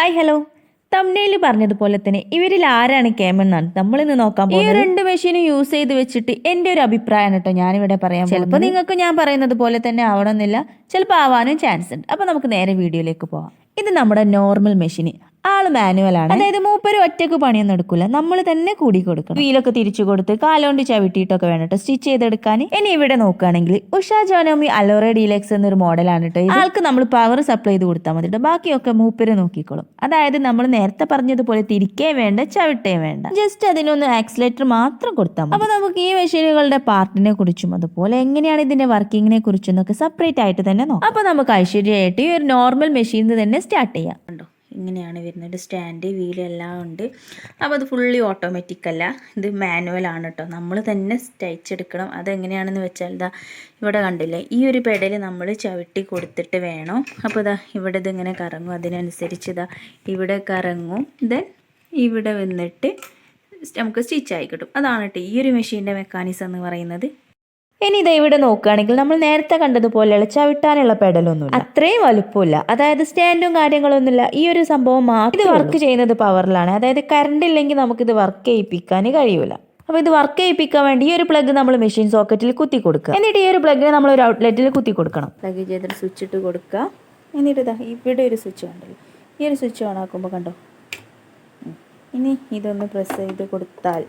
Hi hello. തമ്നയിൽ പറഞ്ഞതുപോലെ തന്നെ ഇവരിൽ ആരാണ് കേമൻ എന്നാണ് നമ്മൾ ഇന്ന് നോക്കാൻ പോകുന്നത്. ഈ രണ്ട് മെഷീനും യൂസ് ചെയ്ത് വെച്ചിട്ട് എന്റെ ഒരു അഭിപ്രായമാണ് കേട്ടോ ഞാനിവിടെ പറയാം ചിലപ്പോൾ നിങ്ങൾക്ക് ഞാൻ പറയുന്നത് പോലെ തന്നെ ആവണമെന്നില്ല. ചിലപ്പോൾ ആവാനും ചാൻസ് ഉണ്ട്. അപ്പൊ നമുക്ക് നേരെ വീഡിയോയിലേക്ക് പോവാം. ഇത് നമ്മുടെ നോർമൽ മെഷീൻ ആൾ മാനുവൽ ആണ്. അതായത് മൂപ്പര് ഒറ്റയ്ക്ക് പണിയൊന്നും എടുക്കൂല. നമ്മൾ തന്നെ കൂടി കൊടുക്കണം. വീലൊക്കെ തിരിച്ചു കൊടുത്ത് കാലോണ്ട് ചവിട്ടിയിട്ടൊക്കെ വേണം കേട്ടോ സ്റ്റിച്ച് ചെയ്തെടുക്കാൻ ഇനി ഇവിടെ നോക്കുകയാണെങ്കിൽ ഉഷ ജോനോമി അലോറ ഡീലക്സ് എന്നൊരു മോഡലാണ് കേട്ടോ ആൾക്ക് നമ്മൾ പവർ സപ്ലൈ ചെയ്ത് കൊടുത്താൽ മതി കേട്ടോ ബാക്കിയൊക്കെ മൂപ്പര് നോക്കിക്കോളും. അതായത് നമ്മൾ നേരത്തെ പറഞ്ഞതുപോലെ തിരിക്കേ വേണ്ട ചവിട്ടേ വേണ്ട. ജസ്റ്റ് അതിനൊന്ന് ആക്സിലേറ്റർ മാത്രം കൊടുത്താൽ മതി. അപ്പൊ നമുക്ക് ഈ മെഷീനുകളുടെ പാർട്ടിനെ കുറിച്ചും അതുപോലെ എങ്ങനെയാണ് ഇതിന്റെ വർക്കിങ്ങിനെ കുറിച്ചും ഒക്കെ സെപ്പറേറ്റ് ആയിട്ട് തന്നെ നോക്കാം. അപ്പൊ നമുക്ക് ഐശ്വര്യമായിട്ട് ഈ ഒരു നോർമൽ മെഷീനിൽ തന്നെ സ്റ്റാർട്ട് ചെയ്യാം. കണ്ടോ? ഇങ്ങനെയാണ് വരുന്നത്. സ്റ്റാൻഡ് വീൽ എല്ലാം ഉണ്ട്. അപ്പോൾ അത് ഫുള്ളി ഓട്ടോമാറ്റിക് അല്ല. ഇത് മാനുവൽ ആണ് കേട്ടോ. നമ്മൾ തന്നെ തയ്ച്ചെടുക്കണം. അതെങ്ങനെയാണെന്ന് വെച്ചാൽ ഇതാ ഇവിടെ കണ്ടില്ലേ? ഈ ഒരു പെഡൽ നമ്മൾ ചവിട്ടി കൊടുത്തിട്ട് വേണം. അപ്പോൾ ഇതാ ഇവിടെ ഇതിങ്ങനെ കറങ്ങും. അതിനനുസരിച്ച് ഇതാ ഇവിടെ കറങ്ങും. ദെൻ ഇവിടെ വന്നിട്ട് നമുക്ക് സ്റ്റിച്ച് ആയി കിട്ടും. അതാണ് കേട്ടോ ഈ ഒരു മെഷീന്റെ മെക്കാനിസം എന്ന് പറയുന്നത്. ഇനി ഇതാ ഇവിടെ നോക്കുകയാണെങ്കിൽ നമ്മൾ നേരത്തെ കണ്ടതുപോലെയുള്ള ചവിട്ടാനുള്ള പെടലൊന്നും അത്രയും വലുപ്പമില്ല. അതായത് സ്റ്റാൻഡും കാര്യങ്ങളൊന്നുമില്ല. ഈ ഒരു സംഭവം മാത്രം ഇത് വർക്ക് ചെയ്യുന്നത് പവറിലാണ് അതായത് കറണ്ട് ഇല്ലെങ്കിൽ നമുക്കിത് വർക്ക് ചെയ്യിപ്പിക്കാൻ കഴിയൂല. അപ്പോൾ ഇത് വർക്ക് ചെയ്യിപ്പിക്കാൻ വേണ്ടി ഈ ഒരു പ്ലഗ് നമ്മൾ മെഷീൻ സോക്കറ്റിൽ കുത്തി കൊടുക്കുക. എന്നിട്ട് ഈ ഒരു പ്ലഗിനെ നമ്മൾ ഒരു ഔട്ട്ലെറ്റിൽ കുത്തി കൊടുക്കണം. പ്ലഗ് ചെയ്തിട്ട് സ്വിച്ച് ഇട്ട് കൊടുക്കുക. എന്നിട്ട് ഇതാ ഇവിടെ ഒരു സ്വിച്ച് ഉണ്ടല്ലോ. ഈ ഒരു സ്വിച്ച് ഓൺ ആക്കുമ്പോൾ കണ്ടോ? ഇനി ഇതൊന്ന് പ്രസ് ചെയ്ത് കൊടുത്താൽ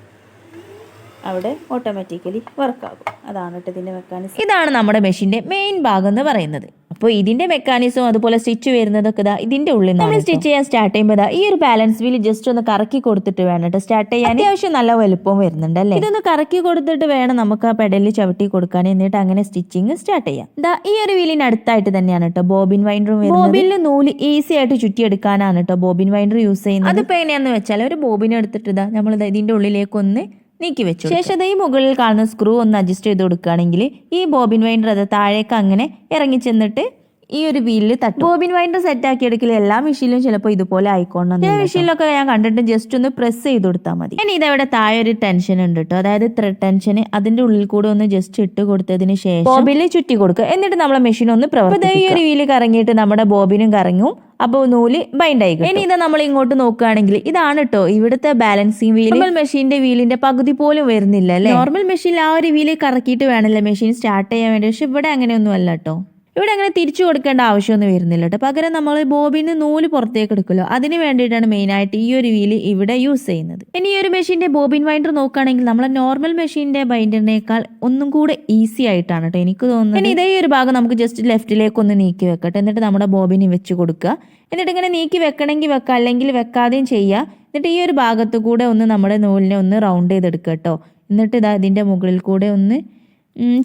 അവിടെ ഓട്ടോമാറ്റിക്കലി വർക്കാകും അതാണ് കേട്ടോ ഇതിന്റെ മെക്കാനിസം ഇതാണ് നമ്മുടെ മെഷീന്റെ മെയിൻ ഭാഗം എന്ന് പറയുന്നത്. അപ്പോൾ ഇതിന്റെ മെക്കാനിസം അതുപോലെ സ്റ്റിച്ച് വരുന്നതൊക്കെ ഇതാ ഇതിന്റെ ഉള്ളിൽ നമ്മൾ സ്റ്റിച്ച് ചെയ്യാൻ സ്റ്റാർട്ട് ചെയ്യുമ്പോൾ ഇതാ ഈ ഒരു ബാലൻസ് വീൽ ജസ്റ്റ് ഒന്ന് കറക്കി കൊടുത്തിട്ട് വേണം കേട്ടോ. സ്റ്റാർട്ട് ചെയ്യാൻ അത്യാവശ്യം നല്ല വലുപ്പം വരുന്നുണ്ട് അല്ലേ? ഇതൊന്ന് കറക്കി കൊടുത്തിട്ട് വേണം നമുക്ക് ആ പെഡലിൽ ചവിട്ടി കൊടുക്കാൻ. എന്നിട്ട് അങ്ങനെ സ്റ്റിച്ചിങ് സ്റ്റാർട്ട് ചെയ്യാം. ഇതാ ഈ ഒരു വീലിന് അടുത്തായിട്ട് തന്നെയാണ് കേട്ടോ ബോബിൻ വൈൻഡറും ബോബിനിൽ നൂൽ ഈസി ആയിട്ട് ചുറ്റിയെടുക്കാനാണ് കേട്ടോ ബോബിൻ വൈൻഡർ യൂസ് ചെയ്യുന്നത്. അതിപ്പോ എങ്ങനെയാണെന്ന് വെച്ചാൽ ഒരു ബോബിൻ എടുത്തിട്ട് ഇതാ നമ്മൾ ഇതിന്റെ ഉള്ളിലേക്ക് ഒന്ന് നീക്കി വെച്ചു ശേഷം ഈ മുകളിൽ കാണുന്ന സ്ക്രൂ ഒന്ന് അഡ്ജസ്റ്റ് ചെയ്ത് കൊടുക്കുകയാണെങ്കിൽ ഈ ബോബിൻ വൈൻഡർ അത് താഴേക്ക് അങ്ങനെ ഇറങ്ങി ചെന്നിട്ട് ഈ ഒരു വീലിൽ തട്ടും. ബോബിൻ വൈൻഡർ സെറ്റ് ആക്കി എടുക്കൽ എല്ലാ മെഷീനിലും ചിലപ്പോൾ ഇതുപോലെ ആയിക്കോണം മെഷീനിലൊക്കെ ഞാൻ കണ്ടിട്ട് ജസ്റ്റ് ഒന്ന് പ്രസ് ചെയ്ത് കൊടുത്താൽ മതി. ഇനി ഇതവിടെ താഴെ ഒരു ടെൻഷൻ ഉണ്ട് കേട്ടോ അതായത് ത്രെഡ് ടെൻഷൻ അതിന്റെ ഉള്ളിൽ കൂടെ ഒന്ന് ജസ്റ്റ് ഇട്ട് കൊടുത്തതിന് ശേഷം ബോബിനിൽ ചുറ്റി കൊടുക്കുക എന്നിട്ട് നമ്മളെ മെഷീൻ ഒന്ന് പ്രവർത്തിക്കും ഈ ഒരു വീൽ കറങ്ങിയിട്ട് നമ്മുടെ ബോബിനും കറങ്ങും. അപ്പോൾ നൂൽ ബൈൻഡ് ആയി ഇനി ഇത് നമ്മൾ ഇങ്ങോട്ട് നോക്കുകയാണെങ്കിൽ ഇതാണ് കേട്ടോ ഇവിടുത്തെ ബാലൻസിങ് വീൽ നോർമൽ മെഷീന്റെ വീലിന്റെ പകുതി പോലും വരുന്നില്ല അല്ലേ? നോർമൽ മെഷീനിൽ ആ ഒരു വീൽ കറക്കിയിട്ട് വേണമല്ലോ മെഷീൻ സ്റ്റാർട്ട് ചെയ്യാൻ വേണ്ടി? പക്ഷെ ഇവിടെ അങ്ങനെയൊന്നും അല്ല കേട്ടോ ഇവിടെ അങ്ങനെ തിരിച്ചു കൊടുക്കേണ്ട ആവശ്യമൊന്നും വരുന്നില്ല കേട്ടോ. പകരം നമ്മൾ ബോബിന് നൂൽ പുറത്തേക്ക് എടുക്കുമല്ലോ. അതിന് വേണ്ടിയിട്ടാണ് മെയിനായിട്ട് ഈ ഒരു വീൽ ഇവിടെ യൂസ് ചെയ്യുന്നത്. ഇനി ഈ ഒരു മെഷീന്റെ ബോബിൻ വൈൻഡർ നോക്കുകയാണെങ്കിൽ നമ്മളെ നോർമൽ മെഷീന്റെ ബൈൻഡറിനേക്കാൾ ഒന്നും കൂടെ ഈസി ആയിട്ടാണ് കേട്ടോ എനിക്ക് തോന്നുന്നത്. ഇനി ഇതേ ഒരു ഭാഗം നമുക്ക് ജസ്റ്റ് ലെഫ്റ്റിലേക്ക് ഒന്ന് നീക്കി വെക്കട്ടെ. എന്നിട്ട് നമ്മുടെ ബോബിന് വെച്ച് കൊടുക്കുക. എന്നിട്ട് ഇങ്ങനെ നീക്കി വെക്കണമെങ്കിൽ വെക്കാം അല്ലെങ്കിൽ വെക്കാതെയും ചെയ്യുക. എന്നിട്ട് ഈ ഒരു ഭാഗത്തു കൂടെ ഒന്ന് നമ്മുടെ നൂലിനെ ഒന്ന് റൗണ്ട് ചെയ്തെടുക്കുക കേട്ടോ. എന്നിട്ട് ഇതാ ഇതിന്റെ മുകളിൽ കൂടെ ഒന്ന്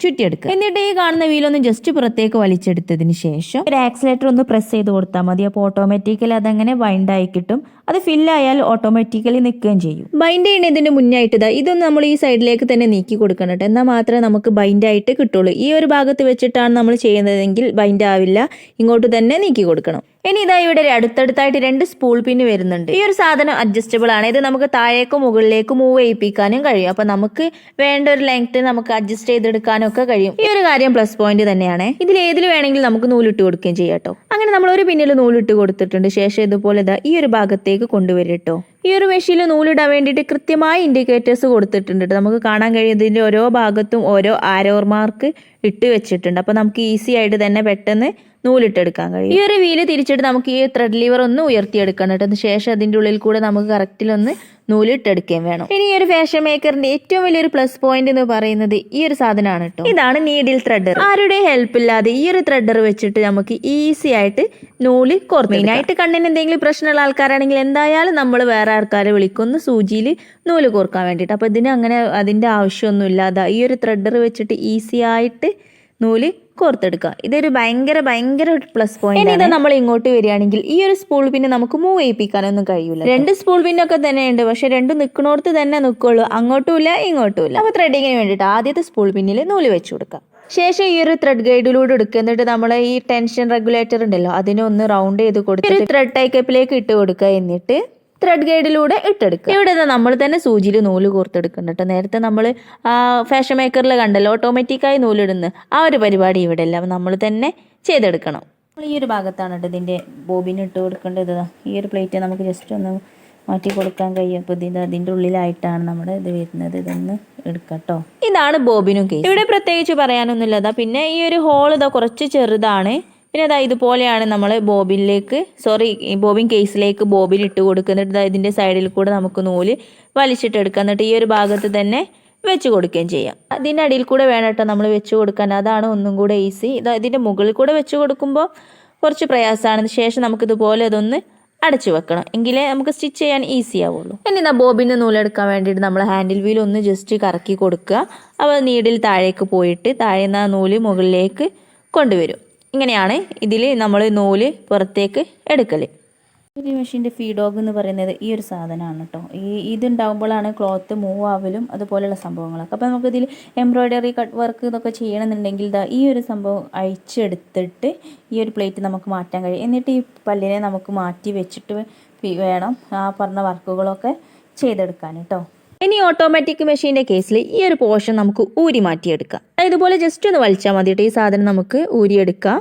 ചുറ്റിയെടുക്കുക. എന്നിട്ട് ഈ കാണുന്ന വീലൊന്ന് ജസ്റ്റ് പുറത്തേക്ക് വലിച്ചെടുത്തതിന് ശേഷം ഒരു ആക്സിലേറ്റർ ഒന്ന് പ്രസ് ചെയ്ത് കൊടുത്താൽ മതി. അപ്പോൾ ഓട്ടോമാറ്റിക്കലി അതങ്ങനെ ബൈൻഡ് ആയി കിട്ടും. അത് ഫില്ലായാൽ ഓട്ടോമാറ്റിക്കലി നിൽക്കുകയും ചെയ്യും. ബൈൻഡ് ചെയ്യുന്നതിന് മുന്നായിട്ട് ഇതാ ഇതൊന്ന് നമ്മൾ ഈ സൈഡിലേക്ക് തന്നെ നീക്കി കൊടുക്കണം കേട്ടോ. എന്നാൽ മാത്രമേ നമുക്ക് ബൈൻഡ് ആയിട്ട് കിട്ടുള്ളൂ. ഈ ഒരു ഭാഗത്ത് വെച്ചിട്ടാണ് നമ്മൾ ചെയ്യുന്നതെങ്കിൽ ബൈൻഡ് ആവില്ല. ഇങ്ങോട്ട് തന്നെ നീക്കി കൊടുക്കണം. ഇനി ഇതാ ഇവിടെ അടുത്തടുത്തായിട്ട് രണ്ട് സ്പൂൾ പിന്ന് വരുന്നുണ്ട്. ഈ ഒരു സാധനം അഡ്ജസ്റ്റബിൾ ആണ്. ഇത് നമുക്ക് താഴേക്കും മുകളിലേക്കും മൂവ് ചെയ്യിപ്പിക്കാനും കഴിയും. അപ്പൊ നമുക്ക് വേണ്ട ഒരു ലെങ്ത് നമുക്ക് അഡ്ജസ്റ്റ് ചെയ്തെടുക്കാനും ഒക്കെ കഴിയും. ഈ ഒരു കാര്യം പ്ലസ് പോയിന്റ് തന്നെയാണ്. ഇതിൽ ഏതിൽ വേണമെങ്കിലും നമുക്ക് നൂലിട്ട് കൊടുക്കുകയും ചെയ്യാം കേട്ടോ അങ്ങനെ നമ്മൾ ഒരു പിന്നിൽ നൂലിട്ട് കൊടുത്തിട്ടുണ്ട്. ശേഷം ഇതുപോലെ ഇതാ ഈ ഒരു ഭാഗത്തേക്ക് കൊണ്ടുവരും കേട്ടോ ഈ ഒരു മെഷീനിൽ നൂലിടാൻ വേണ്ടിയിട്ട് കൃത്യമായ ഇൻഡിക്കേറ്റേഴ്സ് കൊടുത്തിട്ടുണ്ട് നമുക്ക് കാണാൻ കഴിയുന്നതിന്റെ ഓരോ ഭാഗത്തും ഓരോ ആരോർ മാർക്ക് ഇട്ട് വെച്ചിട്ടുണ്ട്. അപ്പോൾ നമുക്ക് ഈസി ആയിട്ട് തന്നെ പെട്ടെന്ന് നൂലിട്ടെടുക്കാൻ കഴിയും. ഈ ഒരു വീൽ തിരിച്ചിട്ട് നമുക്ക് ഈ ത്രെഡ് ലിവർ ഒന്ന് ഉയർത്തിയെടുക്കണം കേട്ടോ ശേഷം അതിന്റെ ഉള്ളിൽ കൂടെ നമുക്ക് കറക്റ്റിലൊന്ന് നൂലിട്ടെടുക്കുകയും വേണം. ഇനി ഒരു ഫാഷൻ മേക്കറിന്റെ ഏറ്റവും വലിയൊരു പ്ലസ് പോയിന്റ് എന്ന് പറയുന്നത് ഈ ഒരു സാധനമാണ് കേട്ടോ ഇതാണ് നീഡിൽ ത്രെഡർ ആരുടെ ഹെൽപ്പ് ഇല്ലാതെ ഈ ഒരു ത്രെഡർ വെച്ചിട്ട് നമുക്ക് ഈസി ആയിട്ട് നൂൽ കോർത്ത് മെയിനായിട്ട് കണ്ണിന് എന്തെങ്കിലും പ്രശ്നമുള്ള ആൾക്കാരാണെങ്കിൽ എന്തായാലും നമ്മൾ വേറെ ആൾക്കാരെ വിളിക്കുന്നു സൂചിയിൽ നൂൽ കോർക്കാൻ വേണ്ടിയിട്ട്. അപ്പോൾ ഇതിന് അങ്ങനെ അതിന്റെ ആവശ്യമൊന്നും ഇല്ലാതെ ഈ ഒരു ത്രെഡർ വെച്ചിട്ട് ഈസി ആയിട്ട് നൂൽ കോർത്തെടുക്കുക ഇതൊരു ഭയങ്കര ഭയങ്കര പ്ലസ് പോയിന്റ് ഇത് നമ്മൾ ഇങ്ങോട്ട് വരികയാണെങ്കിൽ ഈ ഒരു സ്പൂൾ പിന്നെ നമുക്ക് മൂവ് ചെയ്യിപ്പിക്കാനൊന്നും കഴിയൂല രണ്ട് സ്പൂൾ പിന്നൊക്കെ തന്നെ ഉണ്ട് പക്ഷെ രണ്ട് നിൽക്കണോടത്ത് തന്നെ നിൽക്കുള്ളൂ അങ്ങോട്ടും ഇല്ല ഇങ്ങോട്ടും ഇല്ല അപ്പോൾ ത്രെഡിങ്ങിന് വേണ്ടിയിട്ട് ആദ്യത്തെ സ്പൂൾ പിന്നിൽ നൂൽ വെച്ച് കൊടുക്കാം ശേഷം ഈ ഒരു ത്രെഡ് ഗൈഡിലൂടെ എടുക്കുക. എന്നിട്ട് നമ്മൾ ഈ ടെൻഷൻ റെഗുലേറ്റർ ഉണ്ടല്ലോ അതിനെ ഒന്ന് റൗണ്ട് ചെയ്ത് കൊടുത്തിട്ട് ത്രെഡ് ടൈക്കപ്പിലേക്ക് ഇട്ട് കൊടുക്കുക. എന്നിട്ട് ത്രെഡ് ഗൈഡിലൂടെ ഇട്ടെടുക്കുക. ഇവിടെ നമ്മൾ തന്നെ സൂചിയിൽ നൂൽ കോർത്തെടുക്കുന്നുണ്ട് നേരത്തെ നമ്മൾ ഫാഷൻ മേക്കറിൽ കണ്ടല്ലോ ഓട്ടോമാറ്റിക്കായി നൂലിടുന്ന ആ ഒരു പരിപാടി ഇവിടെ എല്ലാം നമ്മൾ തന്നെ ചെയ്തെടുക്കണം. ഈ ഒരു ഭാഗത്താണ് കേട്ടോ ഇതിന്റെ ബോബിന് ഇട്ട് കൊടുക്കേണ്ടത് ഈ ഒരു പ്ലേറ്റ് നമുക്ക് ജസ്റ്റ് ഒന്ന് മാറ്റി കൊടുക്കാൻ കഴിയും. അപ്പോൾ ഇതിന്റെ അതിന്റെ ഉള്ളിലായിട്ടാണ് നമ്മുടെ ഇത് വരുന്നത്. ഇതൊന്ന് എടുക്കട്ടോ ഇതാണ് ബോബിനും കേസ് ഇവിടെ പ്രത്യേകിച്ച് പറയാനൊന്നുമില്ല പിന്നെ ഈ ഒരു ഹോൾ ഇതാ കുറച്ച് ചെറുതാണ്. പിന്നെ അതാ ഇതുപോലെയാണ് നമ്മൾ ബോബിനിലേക്ക് സോറി ബോബിൻ കേസിലേക്ക് ബോബിൻ ഇട്ട് കൊടുക്കുന്നിട്ട് ദാ ഇതിന്റെ സൈഡിൽ കൂടെ നമുക്ക് നൂൽ വലിച്ചിട്ടെടുക്കുക എന്നിട്ട് ഈ ഒരു ഭാഗത്ത് തന്നെ വെച്ച് കൊടുക്കുകയും ചെയ്യാം. അതിന്റെ അടിയിൽ കൂടെ വേണം നമ്മൾ വെച്ച് കൊടുക്കാൻ. അതാണ് ഒന്നും കൂടെ ഈസി ഇത് ഇതിന്റെ മുകളിൽ കൂടെ വെച്ച് കൊടുക്കുമ്പോൾ കുറച്ച് പ്രയാസമാണ്. ശേഷം നമുക്കിതുപോലെ അതൊന്ന് അടച്ചു വെക്കണം. എങ്കിലേ നമുക്ക് സ്റ്റിച്ച് ചെയ്യാൻ ഈസി ആവുള്ളൂ. ഇനി എന്നാൽ ബോബിന്റെ നൂലെടുക്കാൻ വേണ്ടിയിട്ട് നമ്മൾ ഹാൻഡിൽ വീൽ ഒന്ന് ജസ്റ്റ് കറക്കി കൊടുക്കുക. അപ്പോൾ നീഡിൽ താഴേക്ക് പോയിട്ട് താഴെ നിന്ന് ആ നൂൽ മുകളിലേക്ക് കൊണ്ടുവരും. ഇങ്ങനെയാണ് ഇതിൽ നമ്മൾ നൂൽ പുറത്തേക്ക് എടുക്കൽ ഈ മെഷീന്റെ ഫീഡോഗ് എന്ന് പറയുന്നത് ഈ ഒരു സാധനമാണ് കേട്ടോ ഈ ഇതുണ്ടാകുമ്പോഴാണ് ക്ലോത്ത് മൂവ് ആവലും അതുപോലെയുള്ള സംഭവങ്ങളൊക്കെ. അപ്പോൾ നമുക്കിതിൽ എംബ്രോയ്ഡറി കട്ട് വർക്ക് ഇതൊക്കെ ചെയ്യണമെന്നുണ്ടെങ്കിൽ ഇതാ ഈ ഒരു സംഭവം അഴിച്ചെടുത്തിട്ട് ഈ ഒരു പ്ലേറ്റ് നമുക്ക് മാറ്റാൻ കഴിയും. എന്നിട്ട് ഈ പല്ലിനെ നമുക്ക് മാറ്റി വെച്ചിട്ട് വേണം ആ പറഞ്ഞ വർക്കുകളൊക്കെ ചെയ്തെടുക്കാൻ കേട്ടോ ഇനി ഓട്ടോമാറ്റിക് മെഷീന്റെ കേസിൽ ഈ ഒരു പോർഷൻ നമുക്ക് ഊരി മാറ്റിയെടുക്കാം. ഇതുപോലെ ജസ്റ്റ് ഒന്ന് വലിച്ചാൽ മതി കേട്ടോ ഈ സാധനം നമുക്ക് ഊരിയെടുക്കാം.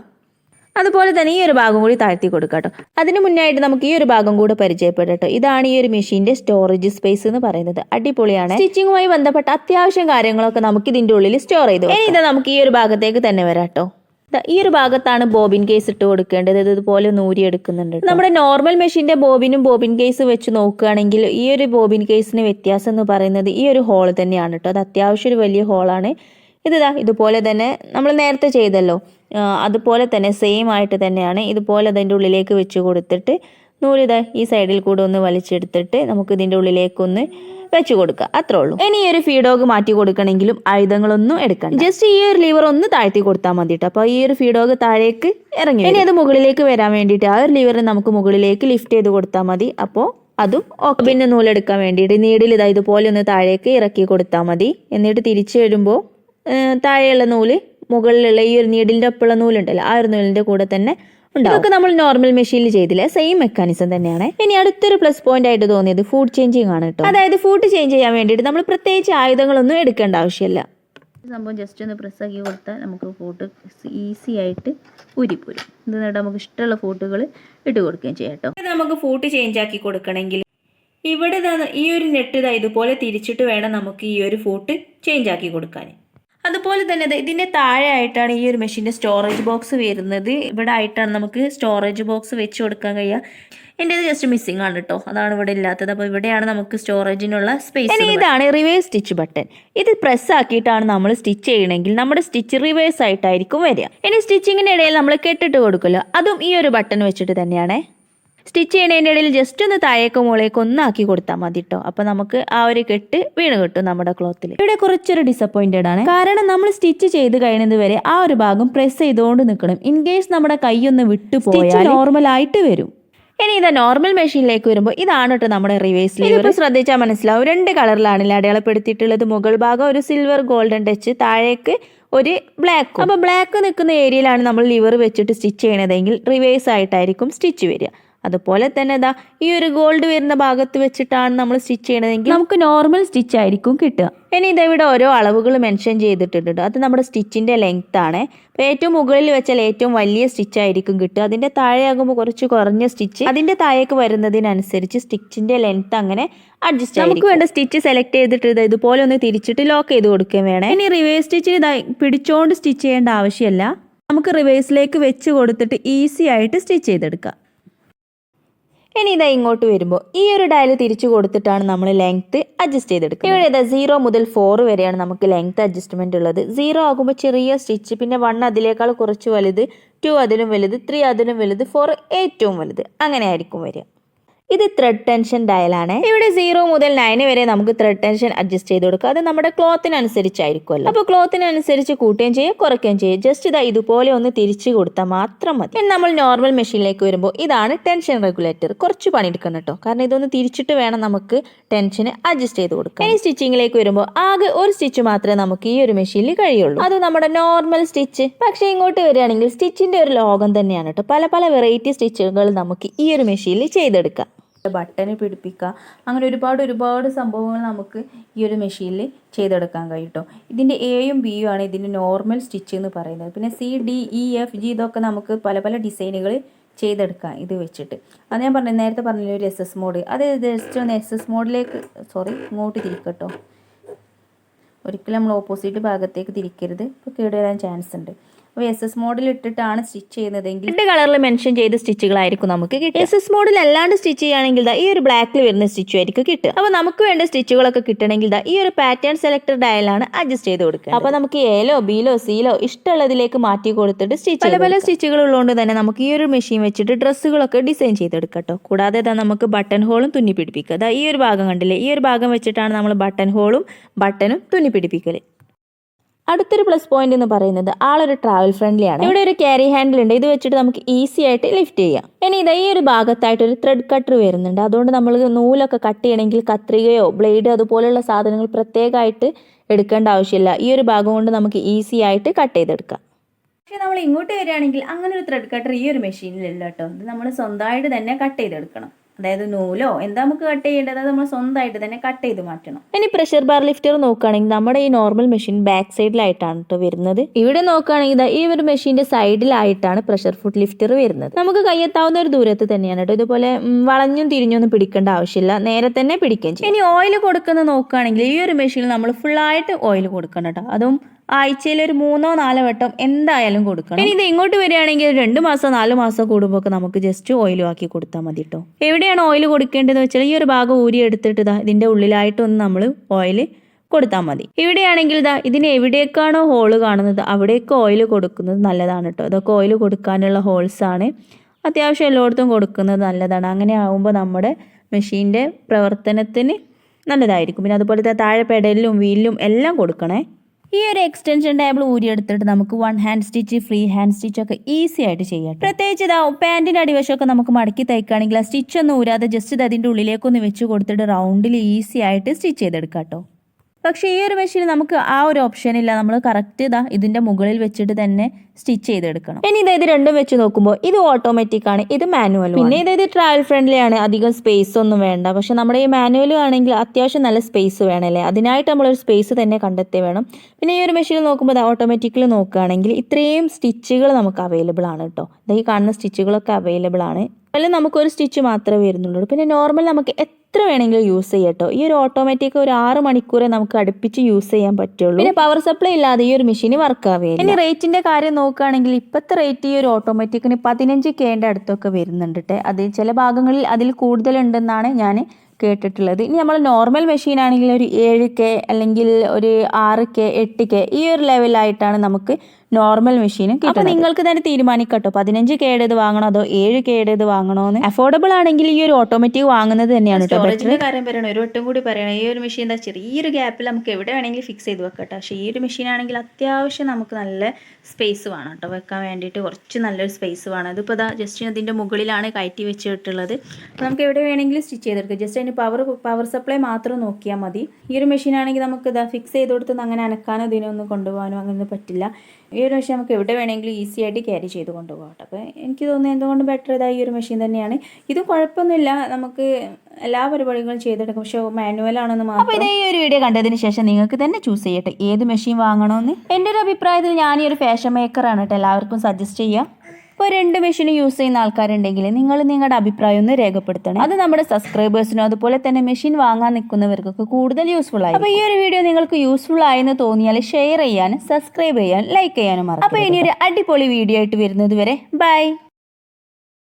അതുപോലെ തന്നെ ഈ ഒരു ഭാഗം കൂടി താഴ്ത്തി കൊടുക്കാം കേട്ടോ അതിന് മുന്നായിട്ട് നമുക്ക് ഈ ഒരു ഭാഗം കൂടെ പരിചയപ്പെടട്ടോ ഇതാണ് ഈ ഒരു മെഷീന്റെ സ്റ്റോറേജ് സ്പേസ് എന്ന് പറയുന്നത്. അടിപൊളിയാണ്. സ്റ്റിച്ചിങ്ങുമായി ബന്ധപ്പെട്ട അത്യാവശ്യം കാര്യങ്ങളൊക്കെ നമുക്ക് ഇതിന്റെ ഉള്ളിൽ സ്റ്റോർ ചെയ്തു ഇനി ഇത് നമുക്ക് ഈ ഒരു ഭാഗത്തേക്ക് തന്നെ വരാട്ടോ ഈ ഒരു ഭാഗത്താണ് ബോബിൻ കേസ് ഇട്ട് കൊടുക്കേണ്ടത്. ഇതുപോലെ നൂരി എടുക്കുന്നുണ്ട് നമ്മുടെ നോർമൽ മെഷീന്റെ ബോബിനും ബോബിൻ കേസ് വെച്ച് നോക്കുകയാണെങ്കിൽ ഈ ഒരു ബോബിൻ കേസിന് വ്യത്യാസം എന്ന് പറയുന്നത് ഈ ഒരു ഹോൾ തന്നെയാണ് കേട്ടോ അത് അത്യാവശ്യം ഒരു വലിയ ഹോളാണ് ഇത് ഇതാ ഇതുപോലെ തന്നെ നമ്മൾ നേരത്തെ ചെയ്തല്ലോ. അതുപോലെ തന്നെ സെയിം ആയിട്ട് തന്നെയാണ്. ഇതുപോലെ അതിന്റെ ഉള്ളിലേക്ക് വെച്ച് കൊടുത്തിട്ട് നൂലിതാ ഈ സൈഡിൽ കൂടെ ഒന്ന് വലിച്ചെടുത്തിട്ട് നമുക്ക് ഇതിന്റെ ഉള്ളിലേക്കൊന്ന് വെച്ച് കൊടുക്കുക. അത്രേ ഉള്ളൂ. ഇനി ഈ ഒരു ഫീഡോഗ് മാറ്റി കൊടുക്കണമെങ്കിലും ആയുധങ്ങളൊന്നും എടുക്കണം ജസ്റ്റ് ഈ ഒരു ലിവർ ഒന്ന് താഴ്ത്തി കൊടുത്താൽ മതി കേട്ടോ അപ്പോൾ ഈ ഒരു ഫീഡോഗ് താഴേക്ക് ഇറങ്ങി ഇനി അത് മുകളിലേക്ക് വരാൻ വേണ്ടിയിട്ട് ആ ഒരു ലിവർ നമുക്ക് മുകളിലേക്ക് ലിഫ്റ്റ് ചെയ്ത് കൊടുത്താൽ മതി. അപ്പോൾ അതും ഓക്കെ പിന്നെ നൂലെടുക്കാൻ വേണ്ടിയിട്ട് നീഡിൽ ഇതാ ഇതുപോലെ ഒന്ന് താഴേക്ക് ഇറക്കി കൊടുത്താൽ മതി. എന്നിട്ട് തിരിച്ചു വരുമ്പോൾ താഴെയുള്ള നൂൽ മുകളിലുള്ള ഈ ഒരു നീഡിലിന്റെ ഒപ്പുള്ള നൂലുണ്ടല്ലോ ആ ഒരു നൂലിന്റെ കൂടെ തന്നെ ഇതൊക്കെ നമ്മൾ നോർമൽ മെഷീനിൽ ചെയ്തില്ല? സെയിം മെക്കാനിസം തന്നെയാണ്. ഇനി അടുത്തൊരു പ്ലസ് പോയിന്റ് ആയിട്ട് തോന്നിയത് ഫുഡ് ചേഞ്ചിങ് ആണ് കേട്ടോ അതായത് ഫുഡ് ചേഞ്ച് ചെയ്യാൻ വേണ്ടിയിട്ട് നമ്മൾ പ്രത്യേകിച്ച് ആയുധങ്ങളൊന്നും എടുക്കേണ്ട ആവശ്യമില്ല. സംഭവം ജസ്റ്റ് ഒന്ന് പ്രസ്സാക്കി കൊടുത്താൽ നമുക്ക് ഫോട്ട് ഈസി ആയിട്ട് ഊരിപ്പോരും ഇത് എന്നിട്ട് നമുക്ക് ഇഷ്ടമുള്ള ഫോട്ടുകൾ ഇട്ട് കൊടുക്കുകയും ചെയ്യാം കേട്ടോ നമുക്ക് ഫോട്ടോ ചേഞ്ച് ആക്കി കൊടുക്കണമെങ്കിൽ ഇവിടെ ഈ ഒരു നെറ്റ് ഇതാ ഇതുപോലെ തിരിച്ചിട്ട് വേണം നമുക്ക് ഈ ഒരു ഫോട്ടോ ചേഞ്ച് ആക്കി കൊടുക്കാൻ. അതുപോലെ തന്നെ ദാ ഇതിന്റെ താഴെ ആയിട്ടാണ് ഈ ഒരു മെഷീന്റെ സ്റ്റോറേജ് ബോക്സ് വരുന്നത്. ഇവിടെ ആയിട്ടാണ് നമുക്ക് സ്റ്റോറേജ് ബോക്സ് വെച്ച് കൊടുക്കാൻ കഴിയുക. എന്റെ ഇത് ജസ്റ്റ് മിസ്സിംഗ് ആണ് കേട്ടോ അതാണ് ഇവിടെ ഇല്ലാത്തത്. അപ്പോൾ ഇവിടെയാണ് നമുക്ക് സ്റ്റോറേജിനുള്ള സ്പേസ് ഇതാണ് റിവേഴ്സ് സ്റ്റിച്ച് ബട്ടൺ ഇത് പ്രസ് ആക്കിയിട്ടാണ് നമ്മൾ സ്റ്റിച്ച് ചെയ്യണമെങ്കിൽ നമ്മുടെ സ്റ്റിച്ച് റിവേഴ്സ് ആയിട്ടായിരിക്കും വരിക. ഇനി സ്റ്റിച്ചിങ്ങിന്റെ ഇടയിൽ നമ്മൾ കെട്ടിട്ട് കൊടുക്കുമല്ലോ. അതും ഈ ഒരു ബട്ടൺ വെച്ചിട്ട് തന്നെയാണേ. സ്റ്റിച്ച് ചെയ്യുന്നതിന്റെ ഇടയിൽ ജസ്റ്റ് ഒന്ന് താഴേക്ക് മുകളിലേക്ക് ഒന്നാക്കി കൊടുത്താൽ മതി കേട്ടോ അപ്പൊ നമുക്ക് ആ ഒരു കെട്ട് വീണ് കിട്ടും നമ്മുടെ ക്ലോത്തിൽ ഇവിടെ കുറച്ചൊരു ഡിസപ്പോയിന്റഡ് ആണ്. കാരണം നമ്മൾ സ്റ്റിച്ച് ചെയ്ത് കഴിയുന്നത് വരെ ആ ഒരു ഭാഗം പ്രസ് ചെയ്തുകൊണ്ട് നിൽക്കണം ഇൻ കേസ് നമ്മുടെ കൈ ഒന്ന് വിട്ടു പോയാൽ നോർമൽ ആയിട്ട് വരും. ഇനി ഇത് നോർമൽ മെഷീനിലേക്ക് വരുമ്പോൾ ഇതാണ് കേട്ടോ നമ്മുടെ റിവേഴ്സ് ഇതിപ്പോൾ ശ്രദ്ധിച്ചാൽ മനസ്സിലാവും. രണ്ട് കളറിലാണ് അടയാളപ്പെടുത്തിയിട്ടുള്ളത്. മുകൾ ഭാഗം ഒരു സിൽവർ ഗോൾഡൻ ടച്ച് താഴേക്ക് ഒരു ബ്ലാക്ക് അപ്പോൾ ബ്ലാക്ക് നിൽക്കുന്ന ഏരിയയിലാണ് നമ്മൾ ലിവർ വെച്ചിട്ട് സ്റ്റിച്ച് ചെയ്യണതെങ്കിൽ റിവേഴ്സ് ആയിട്ടായിരിക്കും സ്റ്റിച്ച് വരിക. അതുപോലെ തന്നെ ഇതാ ഈ ഒരു ഗോൾഡ് വരുന്ന ഭാഗത്ത് വെച്ചിട്ടാണ് നമ്മൾ സ്റ്റിച്ച് ചെയ്യണതെങ്കിൽ നമുക്ക് നോർമൽ സ്റ്റിച്ച് ആയിരിക്കും കിട്ടുക. ഇനി ഇതാ ഇവിടെ ഓരോ അളവുകൾ മെൻഷൻ ചെയ്തിട്ടുണ്ട് അത് നമ്മുടെ സ്റ്റിച്ചിന്റെ ലെങ്ത് ആണ്. അപ്പോൾ ഏറ്റവും മുകളിൽ വെച്ചാൽ ഏറ്റവും വലിയ സ്റ്റിച്ച് ആയിരിക്കും കിട്ടുക. അതിന്റെ താഴെയാകുമ്പോൾ കുറച്ച് കുറഞ്ഞ സ്റ്റിച്ച് അതിന്റെ താഴേക്ക് വരുന്നതിനനുസരിച്ച് സ്റ്റിച്ചിന്റെ ലെങ്ത് അങ്ങനെ അഡ്ജസ്റ്റ് നമുക്ക് വേണ്ട സ്റ്റിച്ച് സെലക്ട് ചെയ്തിട്ട് ഇത് ഇതുപോലെ ഒന്ന് തിരിച്ചിട്ട് ലോക്ക് ചെയ്ത് കൊടുക്കുകയും വേണം. ഇനി റിവേഴ്സ് സ്റ്റിച്ചിൽ പിടിച്ചോണ്ട് സ്റ്റിച്ച് ചെയ്യേണ്ട ആവശ്യമില്ല. നമുക്ക് റിവേഴ്സിലേക്ക് വെച്ച് കൊടുത്തിട്ട് ഈസി ആയിട്ട് സ്റ്റിച്ച് ചെയ്തെടുക്കാം. ഇനി ഇതാ ഇങ്ങോട്ട് വരുമ്പോൾ ഈ ഒരു ഡയൽ തിരിച്ചു കൊടുത്തിട്ടാണ് നമ്മൾ ലെങ്ത് അഡ്ജസ്റ്റ് ചെയ്തെടുക്കുക ഇവിടെ ഇതാ സീറോ മുതൽ ഫോർ വരെയാണ് നമുക്ക് ലെങ്ത് അഡ്ജസ്റ്റ്മെന്റ് ഉള്ളത്. സീറോ ആകുമ്പോൾ ചെറിയ സ്റ്റിച്ച് പിന്നെ വൺ അതിനേക്കാൾ കുറച്ച് വലുത് ടു അതിലും വലുത് ത്രീ അതിലും വലുത് ഫോർ ഏറ്റവും വലുത്. അങ്ങനെ ആയിരിക്കും വരിക. ഇത് ത്രെഡ് ടെൻഷൻ ഡയലാണ് ഇവിടെ സീറോ മുതൽ നയൻ വരെ നമുക്ക് ത്രെഡ് ടെൻഷൻ അഡ്ജസ്റ്റ് ചെയ്ത് കൊടുക്കുക അത് നമ്മുടെ ക്ലോത്തിനനുസരിച്ചായിരിക്കുമല്ലോ അപ്പോൾ ക്ലോത്തിനനുസരിച്ച് കൂട്ടുകയും ചെയ്യുക കുറയ്ക്കുകയും ചെയ്യുക ജസ്റ്റ് ഇതാ ഇതുപോലെ ഒന്ന് തിരിച്ചു കൊടുത്താൽ മാത്രം മതി. നമ്മൾ നോർമൽ മെഷീനിലേക്ക് വരുമ്പോൾ ഇതാണ് ടെൻഷൻ റെഗുലേറ്റർ കുറച്ച് പണി പണിയെടുക്കണം കേട്ടോ. കാരണം ഇതൊന്ന് തിരിച്ചിട്ട് വേണം നമുക്ക് ടെൻഷന് അഡ്ജസ്റ്റ് ചെയ്ത് കൊടുക്കാം ഇനി സ്റ്റിച്ചിങ്ങിലേക്ക് വരുമ്പോൾ ആകെ ഒരു സ്റ്റിച്ച് മാത്രമേ നമുക്ക് ഈ ഒരു മെഷീനിൽ കഴിയുള്ളൂ. അത് നമ്മുടെ നോർമൽ സ്റ്റിച്ച് പക്ഷേ ഇങ്ങോട്ട് വരികയാണെങ്കിൽ സ്റ്റിച്ചിന്റെ ഒരു ലോകം തന്നെയാണ് കേട്ടോ. പല പല വെറൈറ്റി സ്റ്റിച്ചുകൾ നമുക്ക് ഈ ഒരു മെഷീനിൽ ചെയ്തെടുക്കാം. ബട്ടന് പിടിപ്പിക്കുക. അങ്ങനെ ഒരുപാട് ഒരുപാട് സംഭവങ്ങൾ നമുക്ക് ഈ ഒരു മെഷീനിൽ ചെയ്തെടുക്കാൻ കഴിയും ഇതിന്റെ എയും ബിയും ആണ് ഇതിന്റെ നോർമൽ സ്റ്റിച്ച് എന്ന് പറയുന്നത്. പിന്നെ C D E F G ഇതൊക്കെ നമുക്ക് പല പല ഡിസൈനുകൾ ചെയ്തെടുക്കാം ഇത് വെച്ചിട്ട്. അത് ഞാൻ പറഞ്ഞു നേരത്തെ പറഞ്ഞില്ല ഒരു എസ് എസ് മോഡ് അത് ജസ്റ്റ് ഒന്ന് എസ് എസ് മോഡിലേക്ക് സോറി ഇങ്ങോട്ട് തിരിക്കട്ടോ ഒരിക്കലും നമ്മൾ ഓപ്പോസിറ്റ് ഭാഗത്തേക്ക് തിരിക്കരുത്. ഇപ്പോൾ കേടുവരാൻ ചാൻസ് ഉണ്ട്. എസ് എസ് മോഡൽ ഇട്ടിട്ടാണ് സ്റ്റിച്ച് ചെയ്യുന്നതെങ്കിൽ രണ്ട് കളറിൽ മെൻഷൻ ചെയ്ത സ്റ്റിച്ചുകളായിരിക്കും നമുക്ക് കിട്ടുക. എസ് എസ് മോഡൽ അല്ലാണ്ട് സ്റ്റിച്ച് ചെയ്യുകയാണെങ്കിൽ ഈ ഒരു ബ്ലാക്കിൽ വരുന്ന സ്റ്റിച്ചും ആയിരിക്കും കിട്ടുക. അപ്പോൾ നമുക്ക് വേണ്ട സ്റ്റിച്ചുകളൊക്കെ കിട്ടണമെങ്കിൽ ഈ ഒരു പാറ്റേൺ സെലക്ടർ ഡയലാണ് അഡ്ജസ്റ്റ് ചെയ്ത് കൊടുക്കുക അപ്പോൾ നമുക്ക് എയിലോ ബിയിലോ സിയിലോ ഇഷ്ടമുള്ളതിലേക്ക് മാറ്റി കൊടുത്തിട്ട് സ്റ്റിച്ച് പല പല സ്റ്റിച്ചുകൾ ഉള്ളതുകൊണ്ട് തന്നെ നമുക്ക് ഈ ഒരു മെഷീൻ വെച്ചിട്ട് ഡ്രസ്സുകളൊക്കെ ഡിസൈൻ ചെയ്തെടുക്കട്ടോ കൂടാതെ ദാ നമുക്ക് ബട്ടൺ ഹോളും തുന്നി പിടിപ്പിക്കുക ദാ ഈ ഒരു ഭാഗം കണ്ടില്ലേ? ഈ ഒരു ഭാഗം വെച്ചിട്ടാണ് നമ്മൾ ബട്ടൺ ഹോളും ബട്ടണും തുന്നി പിടിപ്പിക്കൽ അടുത്തൊരു പ്ലസ് പോയിന്റ് എന്ന് പറയുന്നത് ആളൊരു ട്രാവൽ ഫ്രണ്ട്ലി ആണ്. ഇവിടെ ഒരു ക്യാരി ഹാൻഡിൽ ഉണ്ട്. ഇത് വെച്ചിട്ട് നമുക്ക് ഈസി ആയിട്ട് ലിഫ്റ്റ് ചെയ്യാം. ഇനി ഇതാ ഈ ഒരു ഭാഗത്തായിട്ട് ഒരു ത്രെഡ് കട്ടർ വരുന്നുണ്ട്. അതുകൊണ്ട് നമ്മൾ നൂലൊക്കെ കട്ട് ചെയ്യണമെങ്കിൽ കത്രികയോ ബ്ലേഡ് അതുപോലെയുള്ള സാധനങ്ങൾ പ്രത്യേകമായിട്ട് എടുക്കേണ്ട ആവശ്യമില്ല. ഈ ഒരു ഭാഗം കൊണ്ട് നമുക്ക് ഈസി ആയിട്ട് കട്ട് ചെയ്തെടുക്കാം. പക്ഷേ നമ്മൾ ഇങ്ങോട്ട് വരികയാണെങ്കിൽ അങ്ങനെ ഒരു ത്രെഡ് കട്ടർ ഈ ഒരു മെഷീനിലില്ല കേട്ടോ. നമ്മൾ സ്വന്തമായിട്ട് തന്നെ കട്ട് ചെയ്തെടുക്കണം. അതായത് നൂലോ? എന്താ നമുക്ക് കട്ട് ചെയ്യേണ്ടത്? അത് നമ്മൾ സ്വന്തമായിട്ട് തന്നെ കട്ട് ചെയ്ത് മാറ്റണം. ഇനി പ്രഷർ ബാർ ലിഫ്റ്റർ നോക്കുകയാണെങ്കിൽ നമ്മുടെ ഈ നോർമൽ മെഷീൻ ബാക്ക് സൈഡിലായിട്ടാണ് കേട്ടോ വരുന്നത്. ഇവിടെ നോക്കുകയാണെങ്കിൽ ഈ ഒരു മെഷീന്റെ സൈഡിലായിട്ടാണ് പ്രഷർ ഫുഡ് ലിഫ്റ്റർ വരുന്നത്. നമുക്ക് കയ്യെത്താവുന്ന ഒരു ദൂരത്ത് തന്നെയാണ് കേട്ടോ ഇതുപോലെ വളഞ്ഞും തിരിഞ്ഞൊന്നും പിടിക്കേണ്ട ആവശ്യമില്ല. നേരെ തന്നെ പിടിക്കുകയും ചെയ്യും. ഇനി ഓയിൽ കൊടുക്കുന്നത് നോക്കുകയാണെങ്കിൽ ഈ ഒരു മെഷീനിൽ നമ്മൾ ഫുള്ളായിട്ട് ഓയിൽ കൊടുക്കണം കേട്ടോ അതും ആഴ്ചയിൽ ഒരു മൂന്നോ നാലോ വട്ടം എന്തായാലും കൊടുക്കണം. ഇനി ഇത് ഇങ്ങോട്ട് വരികയാണെങ്കിൽ രണ്ട് മാസം നാല് മാസം കൂടുമ്പോൾ ഒക്കെ നമുക്ക് ജസ്റ്റ് ഓയിൽ ആക്കി കൊടുത്താൽ മതി കേട്ടോ എവിടെയാണ് ഓയിൽ കൊടുക്കേണ്ടതെന്ന് വെച്ചാൽ ഈ ഒരു ഭാഗം ഊരി എടുത്തിട്ട് ഇതാ ഇതിന്റെ ഉള്ളിലായിട്ടൊന്ന് നമ്മൾ ഓയിൽ കൊടുത്താൽ മതി. ഇവിടെയാണെങ്കിൽ ഇതാ ഇതിന് എവിടേക്കാണോ ഹോൾ കാണുന്നത് അവിടേക്ക് ഓയിൽ കൊടുക്കുന്നത് നല്ലതാണ് കേട്ടോ ഇതൊക്കെ ഓയിൽ കൊടുക്കാനുള്ള ഹോൾസ് ആണ്. അത്യാവശ്യം എല്ലായിടത്തും കൊടുക്കുന്നത് നല്ലതാണ്. അങ്ങനെ ആകുമ്പോൾ നമ്മുടെ മെഷീന്റെ പ്രവർത്തനത്തിന് നല്ലതായിരിക്കും. പിന്നെ അതുപോലെ താഴെ പെടലിലും വീലിലും എല്ലാം കൊടുക്കണേ. ഈ ഒരു എക്സ്റ്റൻഷൻ ടേബിൾ ഊരിയെടുത്തിട്ട് നമുക്ക് one hand stitch free hand stitch ഒക്കെ ഈസി ആയിട്ട് ചെയ്യാം പ്രത്യേകിച്ച് ഇതാ പാന്റിന്റെ അടിവശമൊക്കെ നമുക്ക് മടക്കി തയ്ക്കുകയാണെങ്കിൽ ആ സ്റ്റിച്ച് ഒന്നും ഊരാതെ ജസ്റ്റ് ഇത് അതിന്റെ ഉള്ളിലേക്കൊന്ന് വെച്ച് കൊടുത്തിട്ട് റൗണ്ടിൽ ഈസി ആയിട്ട് സ്റ്റിച്ച് ചെയ്തെടുക്കാം കേട്ടോ പക്ഷേ ഈ ഒരു മെഷീൻ നമുക്ക് ആ ഒരു ഓപ്ഷൻ ഇല്ല. നമ്മൾ കറക്റ്റ് ഇതാ ഇതിന്റെ മുകളിൽ വെച്ചിട്ട് തന്നെ സ്റ്റിച്ച് ചെയ്തെടുക്കണം. ഇനി ഇതായത് രണ്ടും വെച്ച് നോക്കുമ്പോൾ ഇത് ഓട്ടോമാറ്റിക് ആണ് ഇത് മാനുവൽ പിന്നെ ഇതായത് ട്രാവൽ ഫ്രണ്ട്ലി ആണ് അധികം സ്പേസ് ഒന്നും വേണ്ട. പക്ഷെ നമ്മുടെ ഈ മാനുവൽ ആണെങ്കിൽ അത്യാവശ്യം നല്ല സ്പേസ് വേണമല്ലേ അതിനായിട്ട് നമ്മളൊരു സ്പേസ് തന്നെ കണ്ടെത്തി വേണം. പിന്നെ ഈ ഒരു മെഷീൻ നോക്കുമ്പോൾ ഓട്ടോമാറ്റിക്കലി നോക്കുകയാണെങ്കിൽ ഇത്രയും സ്റ്റിച്ചുകൾ നമുക്ക് അവൈലബിൾ ആണ് കേട്ടോ ഈ കാണുന്ന സ്റ്റിച്ചുകളൊക്കെ അവൈലബിൾ ആണ്. അതിൽ നമുക്കൊരു സ്റ്റിച്ച് മാത്രമേ വരുന്നുള്ളൂ. പിന്നെ നോർമൽ നമുക്ക് എത്ര വേണമെങ്കിലും യൂസ് ചെയ്യാം കേട്ടോ ഈ ഒരു ഓട്ടോമാറ്റിക് ഒരു ആറ് മണിക്കൂറേ നമുക്ക് അടുപ്പിച്ച് യൂസ് ചെയ്യാൻ പറ്റുള്ളൂ. പിന്നെ പവർ സപ്ലൈ ഇല്ലാതെ ഈ ഒരു മെഷീൻ വർക്ക് ആവുകയില്ല ഇനി റേറ്റിന്റെ കാര്യം നോക്കുകയാണെങ്കിൽ ഇപ്പോഴത്തെ റേറ്റ് ഈ ഒരു ഓട്ടോമാറ്റിക്കിന് പതിനഞ്ച് കേന്റെ അടുത്തൊക്കെ വരുന്നുണ്ട് ട്ടോ. അത് ചില ഭാഗങ്ങളിൽ അതിൽ കൂടുതലുണ്ടെന്നാണ് ഞാൻ കേട്ടിട്ടുള്ളത്. ഇനി നമ്മൾ നോർമൽ മെഷീൻ ആണെങ്കിൽ ഒരു ഏഴ് കെ അല്ലെങ്കിൽ ഒരു ആറ് കെ എട്ട് കെ ഈ ഒരു ലെവലായിട്ടാണ് നമുക്ക് നോർമൽ മെഷീനും അപ്പൊ നിങ്ങൾക്ക് തന്നെ തീരുമാനിക്കട്ടോ. പതിനഞ്ച് കേടേത് വാങ്ങണോ അതോ ഏഴ് കേടേത് വാങ്ങണോ എന്ന്? അഫോർഡബിൾ ആണെങ്കിൽ ഈ ഒരു ഓട്ടോമാറ്റിക് വാങ്ങുന്നത് തന്നെയാണ് കേട്ടോ സ്റ്റോറേജിന്റെ കാര്യം പറയണം ഒരു വട്ടം കൂടി പറയണം ഈ ഒരു മെഷീൻ എന്താ ചെറിയൊരു ഗ്യാപ്പിൽ നമുക്ക് എവിടെ വേണമെങ്കിലും ഫിക്സ് ചെയ്ത് വെക്കട്ടെ. പക്ഷേ ഈ ഒരു മെഷീൻ ആണെങ്കിൽ അത്യാവശ്യം നമുക്ക് നല്ല സ്പേസ് വേണം കേട്ടോ. വെക്കാൻ വേണ്ടിയിട്ട് കുറച്ച് നല്ലൊരു സ്പേസ് വേണം. ഇതിപ്പോൾ ഇതാ ജസ്റ്റ് അതിന്റെ മുകളിലാണ് കയറ്റി വെച്ചിട്ടുള്ളത്. അപ്പോൾ നമുക്ക് എവിടെ വേണമെങ്കിലും സ്റ്റിച്ച് ചെയ്തെടുക്കാം. ജസ്റ്റ് അതിന് പവർ പവർ സപ്ലൈ മാത്രം നോക്കിയാൽ മതി. ഈ ഒരു മെഷീൻ ആണെങ്കിൽ നമുക്ക് ഇതാ ഫിക്സ് ചെയ്ത് കൊടുത്ത് അങ്ങനെ അനക്കാനോ ഇതിനൊന്നും കൊണ്ടുപോകാനോ അങ്ങനെ പറ്റില്ല. ഈ ഒരു മെഷീൻ നമുക്ക് എവിടെ വേണമെങ്കിലും ഈസി ആയിട്ട് ക്യാരി ചെയ്ത് കൊണ്ടുപോകാം അപ്പോൾ എനിക്ക് തോന്നുന്നത് എന്തുകൊണ്ട് ബെറ്റർ ഇതായി ഈ ഒരു മെഷീൻ തന്നെയാണ്. ഇത് കുഴപ്പമൊന്നുമില്ല. നമുക്ക് എല്ലാ പരിപാടികളും ചെയ്തെടുക്കും. പക്ഷേ മാനുവൽ ആണെന്ന് മാത്രം അപ്പോൾ ഇതേ ഒരു വീഡിയോ കണ്ടതിന് ശേഷം നിങ്ങൾക്ക് തന്നെ ചൂസ് ചെയ്യട്ടെ. ഏത് മെഷീൻ വാങ്ങണമെന്ന് എന്റെ ഒരു അഭിപ്രായത്തിൽ ഞാൻ ഈ ഒരു ഫാഷൻ മേക്കറാണ് കേട്ടോ. എല്ലാവർക്കും സജസ്റ്റ് ചെയ്യാം. ഇപ്പോൾ രണ്ട് മെഷീൻ യൂസ് ചെയ്യുന്ന ആൾക്കാരുണ്ടെങ്കിൽ നിങ്ങൾ നിങ്ങളുടെ അഭിപ്രായം ഒന്ന് രേഖപ്പെടുത്തണം. അത് നമ്മുടെ സബ്സ്ക്രൈബേഴ്സിനും അതുപോലെ തന്നെ മെഷീൻ വാങ്ങാൻ നിൽക്കുന്നവർക്കൊക്കെ കൂടുതൽ യൂസ്ഫുൾ ആയി അപ്പോൾ ഈ ഒരു വീഡിയോ നിങ്ങൾക്ക് യൂസ്ഫുൾ ആയെന്ന് തോന്നിയാൽ ഷെയർ ചെയ്യാൻ സബ്സ്ക്രൈബ് ചെയ്യാൻ ലൈക്ക് ചെയ്യാനും മറക്കും അപ്പോൾ ഇനി ഒരു അടിപൊളി വീഡിയോ ആയിട്ട് വരുന്നത് വരെ ബൈ